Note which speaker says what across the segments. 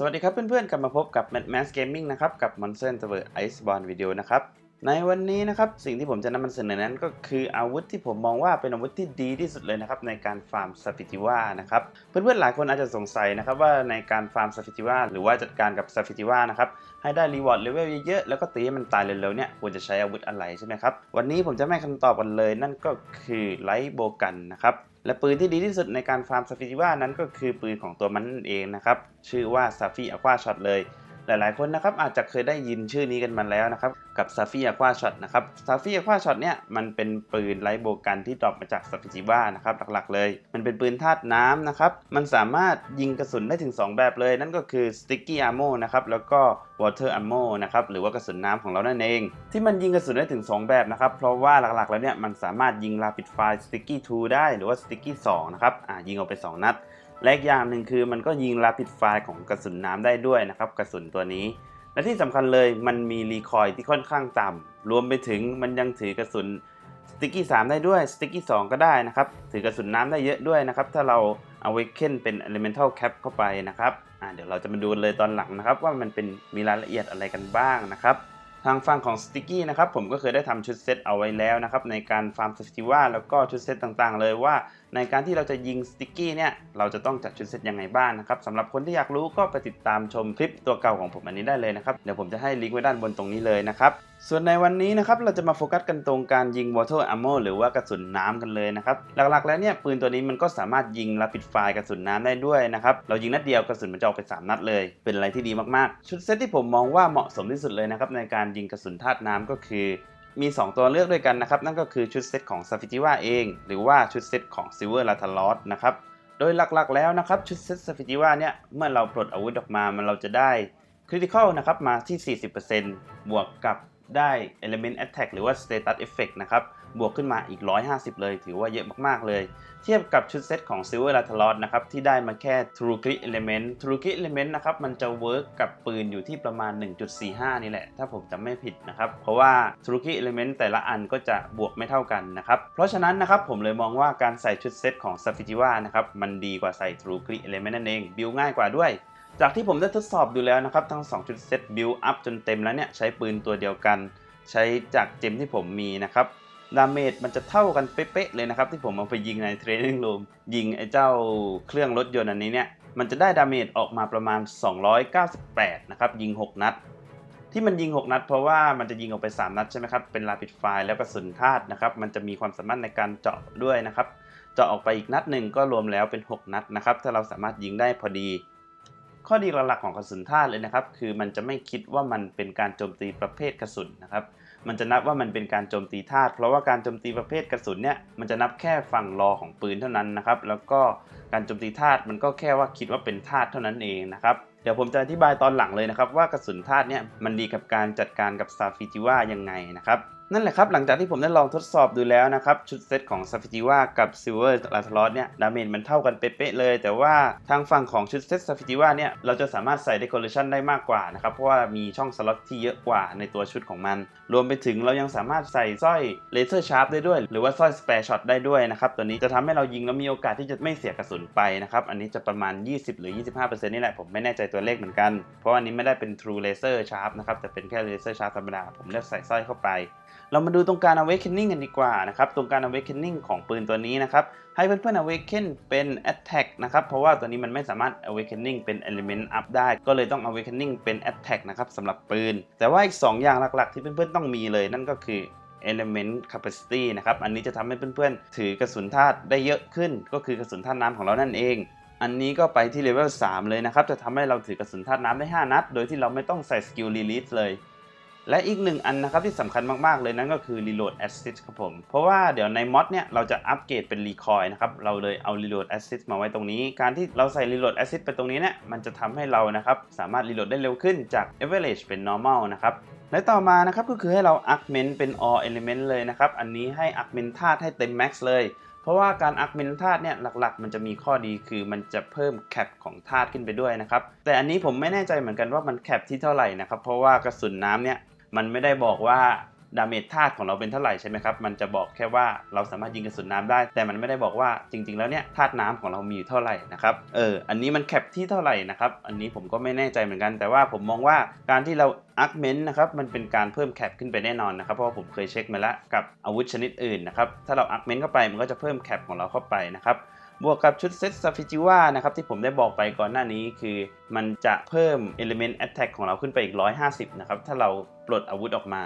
Speaker 1: สวัสดีครับเพื่อนๆ กลับมาพบกับ Mad Max Gaming นะครับ กับ Monster Hunter Iceborne Video นะครับ ในวันนี้นะครับสิ่งที่ผมจะนำมาเสนอนั้นก็คืออาวุธที่ผมมองว่าเป็นอาวุธที่ดีที่สุดเลยนะครับในการฟาร์มสปิติว่านะครับ เพื่อนๆ หลายคนอาจจะสงสัยนะครับว่าในการฟาร์มสปิติว่าหรือว่าจัดการกับสปิติว่านะครับให้ได้รีวอร์ดเลเวลเยอะๆ แล้วก็ตีให้มันตายเร็วๆเนี่ยควรจะใช้อาวุธอะไรใช่ไหมครับวันนี้ผมจะไม่ให้คำตอบกันเลย นั่นก็คือไลท์โบกันนะครับ และปืนที่ดีที่สุดในการฟาร์มซาฟิจิว่านั้นก็คือปืนของตัวมันนั่นเองนะครับ ชื่อว่าซาฟีอควาช็อตเลย หลายๆคนนะครับอาจจะเคยได้ยินชื่อนี้กันมาแล้วนะครับกับซาฟีอควาช็อตนะครับซาฟีอควาช็อตเนี่ยมันเป็นปืนไลท์โบกันที่ดรอปมาจากซาฟิจิว่านะครับหลักๆเลย มันเป็นปืนธาตุน้ำนะครับมันสามารถยิงกระสุนได้ถึง 2 แบบเลย นั่นก็คือ sticky ammo นะครับแล้วก็ water ammo นะครับหรือว่ากระสุนน้ำของเรานั่นเอง ที่มันยิงกระสุนได้ถึง 2 แบบนะครับเพราะว่าหลักๆแล้วเนี่ยมันสามารถยิง rapid fire sticky 2ได้หรือว่า sticky 2นะครับอ่ายิงออกไป 2 นัด และอีกอย่างหนึ่งคือมันก็ยิง rapid fire ของกระสุนน้ำได้ด้วยนะครับกระสุนตัวนี้ และที่สำคัญเลยมันมีรีคอยล์ที่ค่อนข้างต่ำรวมไปถึงมันยังถือกระสุนสติกกี้3ได้ด้วยสติกกี้2ก็ได้นะครับถือกระสุนน้ำได้เยอะด้วยนะครับถ้าเราเอาไว้เค้นเป็น elemental cap เข้าไปนะครับอ่าเดี๋ยวเราจะมาดูเลยตอนหลังนะครับ ว่ามันเป็นมีรายละเอียดอะไรกันบ้างนะครับทางฝั่งของสติกกี้นะครับผมก็เคยได้ทำชุดเซตเอาไว้แล้วนะครับในการฟาร์มสติว่าแล้วก็ชุดเซตต่างๆ เลยว่าในการที่เราจะยิงสติกกี้เนี่ยเราจะต้องจัดชุดเซตยังไงบ้างนะครับสำหรับคนที่อยากรู้ก็ไปติดตามชมคลิปตัวเก่าของผมอันนี้ได้เลยนะครับเดี๋ยวผมจะให้ลิงก์ไว้ด้านบนตรงนี้เลยนะครับส่วนในวันนี้นะครับเราจะมาโฟกัสกันตรงการยิง water ammo หรือว่ากระสุนน้ำกันเลยนะครับหลักๆแล้วเนี่ยปืนตัวนี้มันก็สามารถยิง rapid fire กระสุนน้ำได้ด้วยนะครับเรายิงนัดเดียวกระสุนมันจะออกไป 3 นัดเลย เป็นอะไรที่ดีมากๆ ชุดเซตที่ผมมองว่าเหมาะสมที่สุดเลยนะครับในการยิงกระสุนธาตุน้ำก็คือ มี 2 ตัวเลือกด้วยกันนะครับ นั่นก็คือชุดเซตของซาฟิจิว่าเอง หรือว่าชุดเซตของซิเวอร์ลาทาลอสนะครับ โดยหลักๆแล้วนะครับ ชุดเซตซาฟิจิว่าเนี่ย เมื่อเราปลดอาวุธออกมามันเราจะได้คริติคอลนะครับมาที่ 40%บวกกับ ได้ Element Attack หรือว่า Status Effect นะครับ บวกขึ้นมาอีก 150 เลย ถือว่าเยอะมากๆเลย เทียบกับชุดเซตของ Silver l a t a l o s นะครับ ที่ได้มาแค่ True Crit Element True Crit Element นะครับ มันจะเวิร์กกับปืนอยู่ที่ประมาณ 1.45 นี่แหละ ถ้าผมจำไม่ผิดนะครับ เพราะว่า True Crit Element แต่ละอันก็จะบวกไม่เท่ากันนะครับ เพราะฉะนั้นนะครับผมเลยมองว่าการใส่ชุดเซตของ s a f i t i v a นะครับ มันดีกว่าใส่ True Crit Element นั่นเอง บิลง่ายกว่าด้วย จากที่ผมได้ทดสอบดูแล้วนะครับ ทั้ง2ชุดเซตบิลอัพจนเต็มแล้วเนี่ย ใช้ปืนตัวเดียวกัน ใช้จากเจมที่ผมมีนะครับดาเมจมันจะเท่ากันเป๊ะๆเลยนะครับ ที่ผมเอาไปยิงในเทรนนิ่งรูมยิงไอ้เจ้าเครื่องรถยนต์อันนี้เนี่ย มันจะได้ดาเมจออกมาประมาณ 298 นะครับ ยิง 6 นัด ที่มันยิง 6 นัด เพราะว่ามันจะยิงออกไป 3 นัดใช่ไหมครับ เป็นลาปิดไฟแล้วกระสุนธาตุนะครับ มันจะมีความสามารถในการเจาะด้วยนะครับ เจาะออกไปอีกนัดหนึ่งก็รวมแล้วเป็น 6 นัดนะครับ ถ้าเราสามารถยิงได้พอดี ข้อดีหลักๆของกระสุนธาตุเลยนะครับ คือมันจะไม่คิดว่ามันเป็นการโจมตีประเภทกระสุนนะครับ มันจะนับว่ามันเป็นการโจมตีธาตุเพราะว่าการโจมตีประเภทกระสุนเนี่ยมันจะนับแค่ฝั่งรอของปืนเท่านั้นนะครับ แล้วก็การโจมตีธาตุมันก็แค่ว่าคิดว่าเป็นธาตุเท่านั้นเองนะครับเดี๋ยวผมจะอธิบายตอนหลังเลยนะครับว่ากระสุนธาตุเนี่ยมันดีกับการจัดการกับซาฟิจิว่ายังไงนะครับ นั่นแหละครับ หลังจากที่ผมได้ลองทดสอบดูแล้วนะครับ ชุดเซตของซาฟิจิว่ากับซิลเวอร์ลาทลอสเนี่ย ดาเมจมันเท่ากันเป๊ะเลย แต่ว่าทางฝั่งของชุดเซตซาฟิจิว่าเนี่ย เราจะสามารถใส่เด c o r a t i o n ได้มากกว่านะครับ เพราะว่ามีช่องสล็อตที่เยอะกว่าในตัวชุดของมัน รวมไปถึงเรายังสามารถใส่สร้อยเลเซอร์ชาร์ปได้ด้วย หรือว่าสร้อยสเปรช็อตได้ด้วยนะครับ ตัวนี้จะทำให้เรายิงแล้วมีโอกาสที่จะไม่เสียกระสุนไปนะครับ อันนี้จะประมาณ 20 หรือ 25%นี่แหละ ผมไม่แน่ใจตัวเลขเหมือนกัน เพราะอันนี้ไม่ได้เป็น True Laser Sharp นะครับแต่เป็นแค่ Laser Sharp ธรรมดาผมเลือกใส่สร้อยเข้าไปเรามาดูตรงการ awakening กันดีกว่านะครับตรงการ awakening ของปืนตัวนี้นะครับให้เพื่อนๆ awaken เป็น attack นะครับเพราะว่าตัวนี้มันไม่สามารถ awakening เป็น element up ได้ ก็เลยต้อง awakening เป็น attack นะครับสำหรับปืน แต่ว่าอีก 2 อย่างหลักๆ ที่เพื่อนๆต้องมีเลยนั่นก็คือ element capacity นะครับ อันนี้จะทำให้เพื่อนๆ ถือกระสุนธาตุได้เยอะขึ้น ก็คือกระสุนธาตุน้ำของเรานั่นเอง อันนี้ก็ไปที่เลเวล3เลยนะครับ จะทำให้เราถือกระสุนธาตุน้ำได้ 5 นัด โดยที่เราไม่ต้องใส่สกิล release เลย และอีกหนึ่งอันนะครับที่สำคัญมาก ๆ เลยนั่นก็คือ Reload Assist ครับผม เพราะว่าเดี๋ยวในมอดเนี่ยเราจะอัปเกรดเป็น Recoil นะครับ เราเลยเอา Reload Assist มาไว้ตรงนี้ การที่เราใส่ Reload Assist ไปตรงนี้เนี่ยมันจะทำให้เรานะครับสามารถ Reload ได้เร็วขึ้นจาก Average เป็น Normal นะครับและต่อมานะครับก็คือให้เรา Augment เป็น All Element เลยนะครับ อันนี้ให้ Augment ธาตุให้เต็ม Max เลยเพราะว่าการ Augment ธาตุเนี่ยหลักๆ มันจะมีข้อดีคือมันจะเพิ่มแคปของธาตุขึ้นไปด้วยนะครับ แต่อันนี้ผมไม่แน่ใจเหมือนกันว่ามันแคปที่เท่าไหร่นะครับ เพราะว่ากระสุนน้ำเนี่ย มันไม่ได้บอกว่าดาเมจธาตุของเราเป็นเท่าไหร่ใช่ไหมครับ มันจะบอกแค่ว่าเราสามารถยิงกระสุนน้ำได้ แต่มันไม่ได้บอกว่าจริง ๆ แล้วเนี่ยธาตุน้ำของเรามีอยู่เท่าไหร่นะครับ เออ อันนี้มันแคปที่เท่าไหร่นะครับ อันนี้ผมก็ไม่แน่ใจเหมือนกัน แต่ว่าผมมองว่าการที่เราอักเมนต์นะครับมันเป็นการเพิ่มแคปขึ้นไปแน่นอนนะครับ เพราะว่าผมเคยเช็คมาแล้วกับอาวุธชนิดอื่นนะครับ ถ้าเราอักเมนต์เข้าไปมันก็จะเพิ่มแคปของเราเข้าไปนะครับ บวกกับชุดเซตซาฟิจิว่านะครับที่ผมได้บอกไปก่อนหน้านี้คือ มันจะเพิ่ม Element Attack ของเราขึ้นไปอีก 150 นะครับ ถ้าเราปลดอาวุธออกมา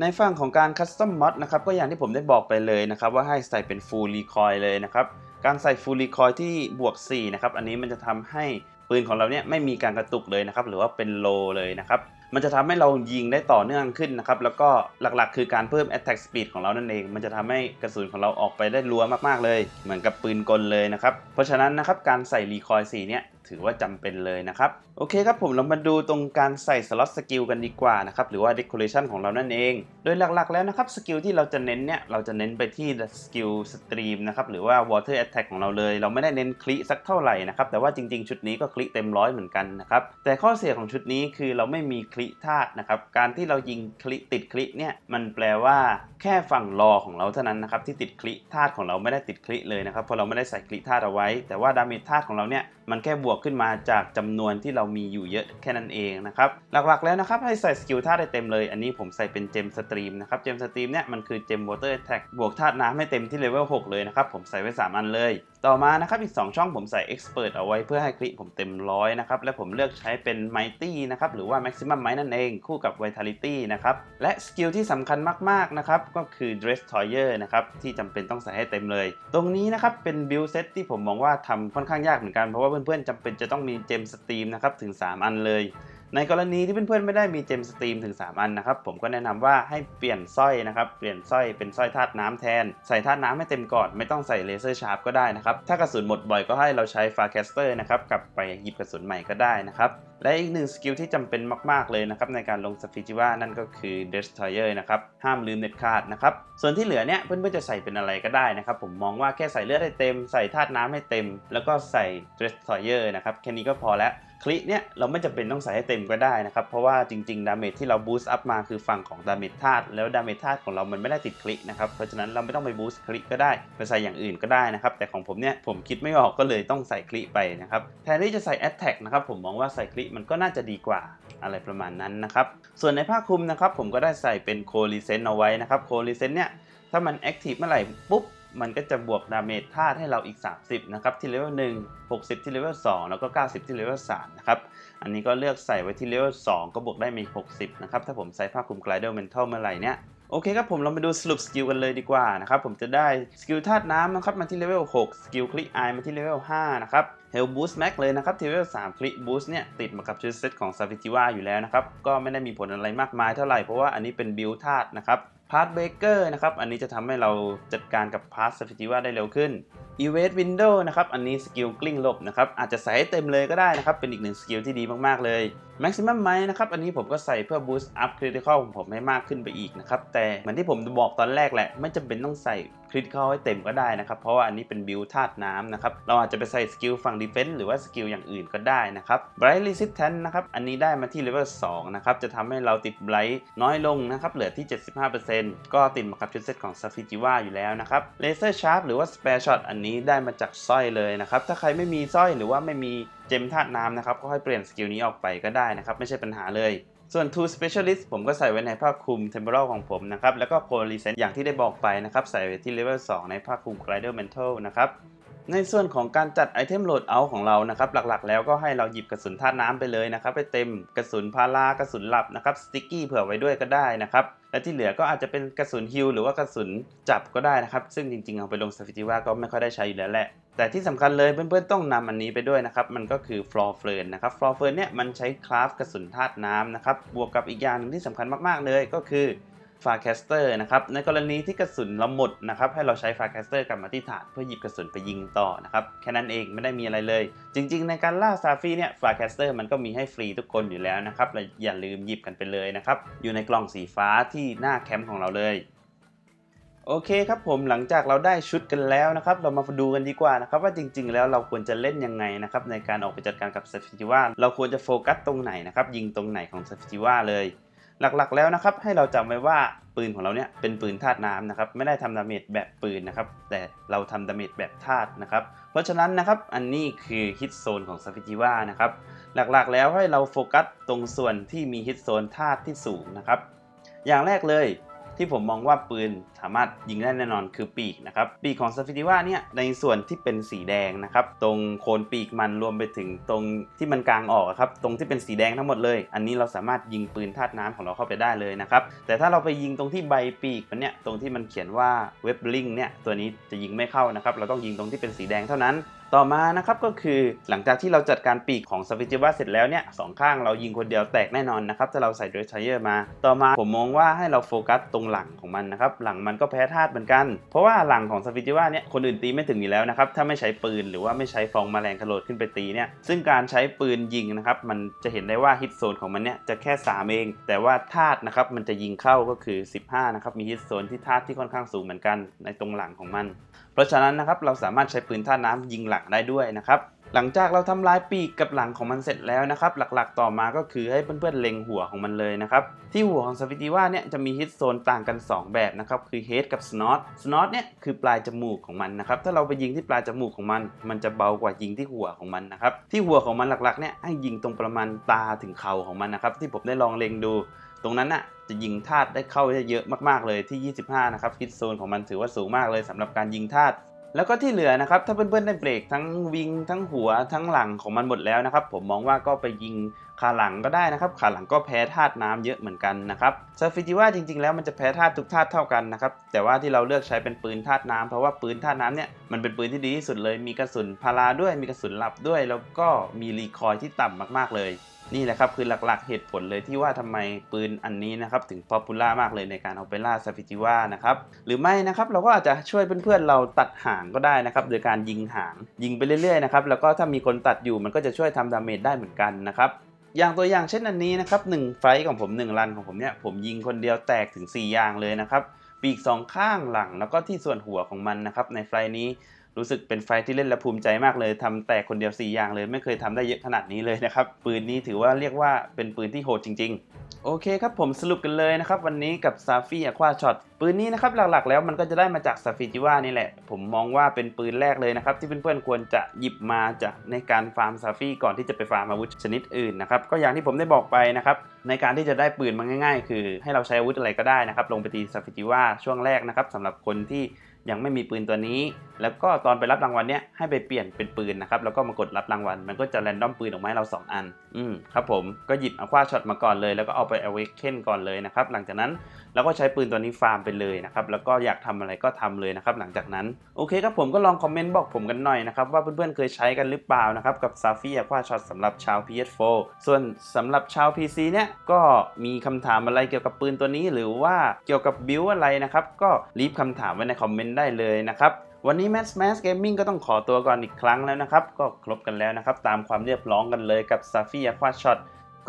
Speaker 1: ในฝั่งของการคัสตอมมอดนะครับก็อย่างที่ผมได้บอกไปเลยนะครับ ว่าให้ใส่เป็น Full Recoil เลยนะครับ การใส่ Full Recoil ที่บวก 4 นะครับ อันนี้มันจะทำให้ ปืนของเราเนี่ยไม่มีการกระตุกเลยนะครับหรือว่าเป็น low เลยนะครับมันจะทำให้เรายิงได้ต่อเนื่องขึ้นนะครับแล้วก็หลักๆ คือการเพิ่ม attack speed ของเรานั่นเอง มันจะทำให้กระสุนของเราออกไปได้รัวมากๆเลย เหมือนกับปืนกลเลยนะครับเพราะฉะนั้นนะครับการใส่ recoil 4เนี่ยถือว่าจำเป็นเลยนะครับโอเคครับผมเรามาดูตรงการใส่สล็อตสกิลกันดีกว่านะครับหรือว่า decoration ของเรานั่นเอง โดยหลักๆแล้วนะครับสกิลที่เราจะเน้นเนี่ยเราจะเน้นไปที่สกิลสตรีมนะครับหรือว่า water attack ของเราเลย เราไม่ได้เน้นคลิสักเท่าไหร่นะครับแต่ว่าจริงๆ ชุดนี้ก็คลิเต็มร้อยเหมือนกันนะครับ แต่ข้อเสียของชุดนี้คือเราไม่มีคลิธาตุนะครับ การที่เรายิงคลิติดคลิเนี่ยมันแปลว่าแค่ฝั่งรอของเราเท่านั้นนะครับที่ติดคลิธาตุของเราไม่ได้ติดคลิเลยนะครับเพราะเราไม่ได้ใส่คลิธาตุเอาไว้ แต่ว่าดาเมจธาตุของเราเนี่ยมันแค่บวกขึ้นมาจากจำนวนที่เรามีอยู่เยอะแค่นั้นเองนะครับหลักๆแล้วนะครับให้ใส่สกิลธาตุได้เต็มเลย อันนี้ผมใส่เป็นเจมสตรีมนะครับเจมสตรีมเนี่ยมันคือเจมวอเตอร์แท็กบวกธาตุน้ำให้เต็มที่เลเวล6เลยนะครับผมใส่ไว้3อันเลย ต่อมานะครับอีก 2 ช่องผมใส่ Expert เอาไว้เพื่อให้คลิผมเต็มร้อยนะครับ และผมเลือกใช้เป็น Mighty นะครับ หรือว่า Maximum Might นั่นเอง คู่กับ Vitality นะครับ และสกิลที่สำคัญมากๆนะครับ ก็คือ Dress Toyer นะครับ ที่จำเป็นต้องใส่ให้เต็มเลย ตรงนี้นะครับ เป็นบิลเซตที่ผมมองว่าทำค่อนข้างยากเหมือนกัน เพราะว่าเพื่อนๆจำเป็นจะต้องมีเจมสตรีมนะครับ ถึง 3 อันเลย ในกรณีที่เพื่อนๆไม่ได้มีเจมสตรีมถึง 3 อันนะครับ ผมก็แนะนำว่าให้เปลี่ยนสร้อยนะครับ เปลี่ยนสร้อยเป็นสร้อยธาตุน้ำแทน ใส่ธาตุน้ำให้เต็มก่อน ไม่ต้องใส่เลเซอร์ชาร์ปก็ได้นะครับ ถ้ากระสุนหมดบ่อยก็ให้เราใช้ฟาแคสเตอร์นะครับ กลับไปหยิบกระสุนใหม่ก็ได้นะครับและอีกหนึ่งสกิลที่จำเป็นมาก ๆ เลยนะครับในการลงสฟิจิว่านั่นก็คือ Destroyer นะครับ ห้ามลืมเด็ดขาดนะครับ ส่วนที่เหลือเนี่ยเพื่อนๆจะใส่เป็นอะไรก็ได้นะครับ ผมมองว่าแค่ใส่เลือดให้เต็ม ใส่ธาตุน้ำให้เต็ม แล้วก็ใส่ Destroyer นะครับ แค่นี้ก็พอแล้วคลิเนี่ยเราไม่จำเป็นต้องใส่ให้เต็มก็ได้นะครับ เพราะว่าจริงๆดาเมจที่เราบูสต์อัพมาคือฝั่งของดาเมจธาตุแล้วดาเมจธาตุของเรามันไม่ได้ติดคลินะครับ เพราะฉะนั้นเราไม่ต้องไปบูสต์คลิก็ได้ไปใส่อย่างอื่นก็ได้นะครับ แต่ของผมเนี่ยผมคิดไม่ออกก็เลยต้องใส่คลิไปนะครับแทนที่จะใส่แอตแทกนะครับผมมองว่าใส่คลิมันก็น่าจะดีกว่าอะไรประมาณนั้นนะครับ ส่วนในผ้าคลุมนะครับ ผมก็ได้ใส่เป็นโคลิเซนเอาไว้นะครับโคลิเซนเนี่ยถ้ามันแอคทีฟเมื่อไหร่ปุ๊บมันก็จะบวกดาเมจธาตุให้เราอีก 30 นะครับ ที่เลเวล1 60 ที่เลเวล2แล้วก็ 90 ที่เลเวล3นะครับ อันนี้ก็เลือกใส่ไว้ที่เลเวล2ก็บวกได้มี 60 นะครับ ถ้าผมใส่ผ้าคลุม Glidal Mental เมื่อไหร่เนี่ยโอเคครับผมเรามาดูสรุปสกิลกันเลยดีกว่านะครับ ผมจะได้สกิลธาตุน้ำนะครับมาที่เลเวล6สกิลคลิกไอมาที่เลเวล5นะครับ Hell Boost Max เลยนะครับที่เลเวล3คลิก Boost เนี่ยติดมากับชุดเซตของ s a v i t i v a อยู่แล้วนะครับ ก็ไม่ได้มีผลอะไรมากมายเท่าไหร่เพราะว่าอันนี้เป็นบิลธาตุนะครับพาร์ทเบเกอร์นะครับ อันนี้จะทำให้เราจัดการกับพาร์ทสฟิจิว่าได้เร็วขึ้น e v a d e Window นะครับ อันนี้สกิลกลิ้งลบนะครับ อาจจะใส่ให้เต็มเลยก็ได้นะครับ เป็นอีกหนึ่งสกิลที่ดีมากๆเลย Maximum Might นะครับ อันนี้ผมก็ใส่เพื่อ boost up critical ของผมให้มากขึ้นไปอีกนะครับ แต่เหมือนที่ผมบอกตอนแรกแหละ ไม่จำเป็นต้องใส่ critical ให้เต็มก็ได้นะครับ เพราะว่าอันนี้เป็น build ธาตุน้ำนะครับ เราอาจจะไปใส่สกิลฝั่ง defense หรือว่าสกิลอย่างอื่นก็ได้นะครับ Bright Resistance นะครับ อันนี้ได้มาที่ level 2นะครับ จะทำให้เราติด Bright น้อยลงนะครับ เหลือที่ 75%ก็ติดมากับชุดเซตของ s a f i j i w a อยู่แล้วนะครับ Laser Sharp หรือว่า Spare Shot อันนี้ได้มาจากสร้อยเลยนะครับ ถ้าใครไม่มีสร้อยหรือว่าไม่มีเจมธาตุน้ำนะครับ ก็ให้เปลี่ยนสกิลนี้ออกไปก็ได้นะครับ ไม่ใช่ปัญหาเลย ส่วน Two Specialist ผมก็ใส่ไว้ในผ้าคลุม Temporal ของผมนะครับ แล้วก็ polycent อย่างที่ได้บอกไปนะครับ ใส่ไว้ที่ Level 2 ในผ้าคลุม Glider Mantle นะครับ ในส่วนของการจัดไอเทมโหลดเอาของเรานะครับ หลักๆ แล้วก็ให้เราหยิบกระสุนธาตุน้ำไปเลยนะครับ ไปเต็มกระสุนพารากระสุนหลับนะครับ สติ๊กกี้เผื่อไว้ด้วยก็ได้นะครับ และที่เหลือก็อาจจะเป็นกระสุนฮิลหรือว่ากระสุนจับก็ได้นะครับ ซึ่งจริงๆเอาไปลงสฟิติว่าก็ไม่ค่อยได้ใช้อยู่แล้วแหละแต่ที่สำคัญเลยเพื่อนๆต้องนำอันนี้ไปด้วยนะครับ มันก็คือฟลอร์เฟิร์นนะครับฟลอร์เฟิร์นเนี่ยมันใช้คราฟกระสุนธาตุน้ำนะครับบวกกับอีกอย่างหนึงที่สำคัญมากๆเลยก็คือ ฟาแคสเตอร์นะครับในกรณีที่กระสุนเราหมดนะครับให้เราใช้ฟาแคสเตอร์กลับมาที่ฐานเพื่อหยิบกระสุนไปยิงต่อนะครับแค่นั้นเองไม่ได้มีอะไรเลย จริง ๆ ในการล่าซาฟีเนี่ยฟาแคสเตอร์มันก็มีให้ฟรีทุกคนอยู่แล้วนะครับและอย่าลืมหยิบกันไปเลยนะครับอยู่ในกล่องสีฟ้าที่หน้าแคมป์ของเราเลยโอเคครับผมหลังจากเราได้ชุดกันแล้วนะครับเรามาดูกันดีกว่านะครับว่าจริง ๆ แล้วเราควรจะเล่นยังไงนะครับในการออกไปจัดการกับเซฟิจิว่าเราควรจะโฟกัสตรงไหนนะครับยิงตรงไหนของเซฟิจิว่าเลย หลักๆแล้วนะครับให้เราจำไว้ว่าปืนของเราเนี่ยเป็นปืนธาตุน้ำนะครับไม่ได้ทำดาเมจแบบปืนนะครับแต่เราทำดาเมจแบบธาตุนะครับเพราะฉะนั้นนะครับอันนี้คือฮิตโซนของซาฟิจิว่านะครับหลักๆแล้วให้เราโฟกัสตรงส่วนที่มีฮิตโซนธาตุที่สูงนะครับอย่างแรกเลย ที่ผมมองว่าปืนสามารถยิงได้แน่นอนคือปีกนะครับ ปีกของซฟิติว่าเนี่ยในส่วนที่เป็นสีแดงนะครับ ตรงโคนปีกมันรวมไปถึงตรงที่มันกลางออกครับ ตรงที่เป็นสีแดงทั้งหมดเลย อันนี้เราสามารถยิงปืนธาตุน้ำของเราเข้าไปได้เลยนะครับ แต่ถ้าเราไปยิงตรงที่ใบปีกมันเนี่ย ตรงที่มันเขียนว่าเว็บลิงเนี่ย ตัวนี้จะยิงไม่เข้านะครับ เราต้องยิงตรงที่เป็นสีแดงเท่านั้น ต่อมานะครับก็คือหลังจากที่เราจัดการปีกของสวิจิวาเสร็จแล้วเนี่ยสองข้างเรายิงคนเดียวแตกแน่นอนนะครับถ้าเราใส่เดรสไชเยอร์มา ต่อมาผมมองว่าให้เราโฟกัสตรงหลังของมันนะครับหลังมันก็แพ้ธาตุเหมือนกัน เพราะว่าหลังของสวิจิวาเนี่ยคนอื่นตีไม่ถึงอยู่แล้วนะครับถ้าไม่ใช้ปืนหรือว่าไม่ใช้ฟองแมลงกระโดดขึ้นไปตีเนี่ยซึ่งการใช้ปืนยิงนะครับมันจะเห็นได้ว่าฮิตโซนของมันเนี่ยจะแค่3เอง แต่ว่าธาตุนะครับมันจะยิงเข้าก็คือ 15นะครับมีฮิตโซนที่ธาตุที่ค่อนข้างสูงเหมือนกันในตรงหลังของมัน เพราะฉะนั้นนะครับเราสามารถใช้ปืนท่าน้ำยิงหลังได้ด้วยนะครับหลังจากเราทำลายปีกกับหลังของมันเสร็จแล้วนะครับหลักๆต่อมาก็คือให้เพื่อนๆเล็งหัวของมันเลยนะครับที่หัวของสวิติว่าเนี่ยจะมีฮิตโซนต่างกัน 2 แบบนะครับคือเฮดกับสโนตสโนตเนี่ยคือปลายจมูกของมันนะครับถ้าเราไปยิงที่ปลายจมูกของมัน มันจะเบากว่ายิงที่หัวของมันนะครับที่หัวของมันหลักๆเนี่ยให้ยิงตรงประมาณตาถึงเข่าของมันนะครับที่ผมได้ลองเล็งดู ตรงนั้นน่ะ จะยิงธาตุได้เข้าได้เยอะมากๆเลยที่ 25 นะครับฮิตโซนของมันถือว่าสูงมากเลยสำหรับการยิงธาตุแล้วก็ที่เหลือนะครับถ้าเพื่อนๆได้เบรกทั้งวิงทั้งหัวทั้งหลังของมันหมดแล้วนะครับผมมองว่าก็ไปยิง ขาหลังก็ได้นะครับ ขาหลังก็แพ้ธาตุน้ำเยอะเหมือนกันนะครับซาฟิจิว่าจริงๆ แล้วมันจะแพ้ธาตุทุกธาตุเท่ากันนะครับ แต่ว่าที่เราเลือกใช้เป็นปืนธาตุน้ำเพราะว่าปืนธาตุน้ำเนี่ยมันเป็นปืนที่ดีที่สุดเลย มีกระสุนพาราด้วย มีกระสุนหลับด้วย แล้วก็มีรีคอยที่ต่ำมากๆเลยนี่แหละครับคือหลักๆเหตุผลเลยที่ว่าทำไมปืนอันนี้นะครับถึงป๊อปปูล่ามากเลยในการเอาไปล่าซาฟิจิว่านะครับหรือไม่นะครับเราก็อาจจะช่วยเพื่อนๆเราตัดหางก็ได้นะครับโดยการยิงหางยิงไปเรื่อยๆนะครับแล้วก็ถ้ามีคนตัดอยู่มันก็จะช่วยทำดาเมจได้เหมือนกันนะครับ อย่างตัวอย่างเช่นอันนี้นะครับหนึ่งไฟของผม 1 รันของผมเนี่ยผมยิงคนเดียวแตกถึง 4 อย่างเลยนะครับ ปีกสองข้างหลังแล้วก็ที่ส่วนหัวของมันนะครับในไฟนี้ รู้สึกเป็นไฟที่เล่นและภูมิใจมากเลยทำแต่คนเดียว 4 อย่างเลย ไม่เคยทำได้เยอะขนาดนี้เลยนะครับ ปืนนี้ถือว่าเรียกว่าเป็นปืนที่โหดจริง ๆ โอเคครับผมสรุปกันเลยนะครับ วันนี้กับซาฟี่อะควาช็อตปืนนี้นะครับหลักๆ แล้วมันก็จะได้มาจากซาฟิจิว่านี่แหละ ผมมองว่าเป็นปืนแรกเลยนะครับ ที่เพื่อนๆควรจะหยิบมาจากในการฟาร์มซาฟี่ก่อนที่จะไปฟาร์มอาวุธชนิดอื่นนะครับก็อย่างที่ผมได้บอกไปนะครับในการที่จะได้ปืนมาง่าย ๆ คือให้เราใช้อาวุธอะไรก็ได้นะครับลงไปตีซาฟิจิว่าช่วงแรกนะครับสำหรับคนที่ ยังไม่มีปืนตัวนี้ แล้วก็ตอนไปรับรางวัลเนี้ยให้ไปเปลี่ยนเป็นปืนนะครับแล้วก็มากดรับรางวัล มันก็จะแรนดอมปืนออกมาให้เรา 2 อัน อืมครับผมก็หยิบอควาช็อตมาก่อนเลย แล้วก็เอาไปเอเวกเคนก่อนเลยนะครับหลังจากนั้นเราก็ใช้ปืนตัวนี้ฟาร์มไปเลยนะครับแล้วก็อยากทำอะไรก็ทำเลยนะครับหลังจากนั้นโอเคครับผมก็ลองคอมเมนต์บอกผมกันหน่อยนะครับว่าเพื่อนๆเคยใช้กันหรือเปล่านะครับกับซาฟี่อควาช็อตสำหรับชาว PS4 ส่วนสำหรับชาว PC เนี่ยก็มีคำถามอะไรเกี่ยวกับปืนตัวนี้ หรือว่าเกี่ยวกับบิวอะไรนะครับก็รีบคำถามไว้ในคอมเมนต์ได้เลยนะครับ วันนี้ Max Max Gaming ก็ต้องขอตัวก่อนอีกครั้งแล้วนะครับ ก็ครบกันแล้วนะครับ ตามความเรียบร้องกันเลยกับ s a f i Aqua Shot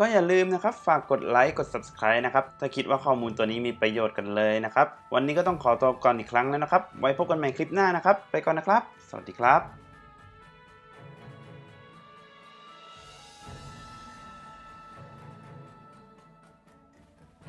Speaker 1: ก็อย่าลืมนะครับ ฝากกดไลค์กด Subscribe นะครับ ถ้าคิดว่าข้อมูลตัวนี้มีประโยชน์กันเลยนะครับ วันนี้ก็ต้องขอตัวก่อนอีกครั้งแล้วนะครับ ไว้พบกันใหม่คลิปหน้านะครับ ไปก่อนนะครับ สวัสดีครับ